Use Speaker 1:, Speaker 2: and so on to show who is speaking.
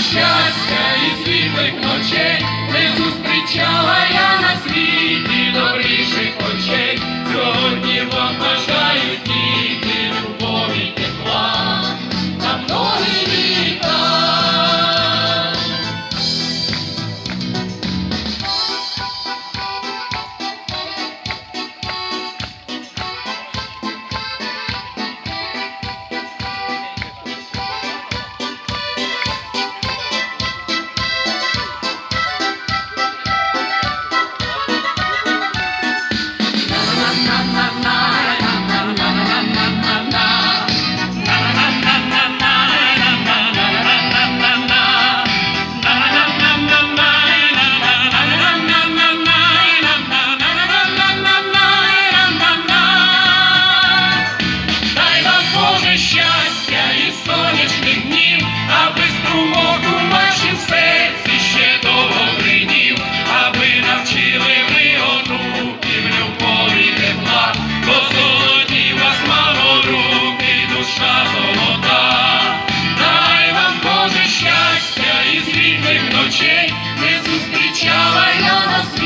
Speaker 1: just очей не зустрічала я на світі.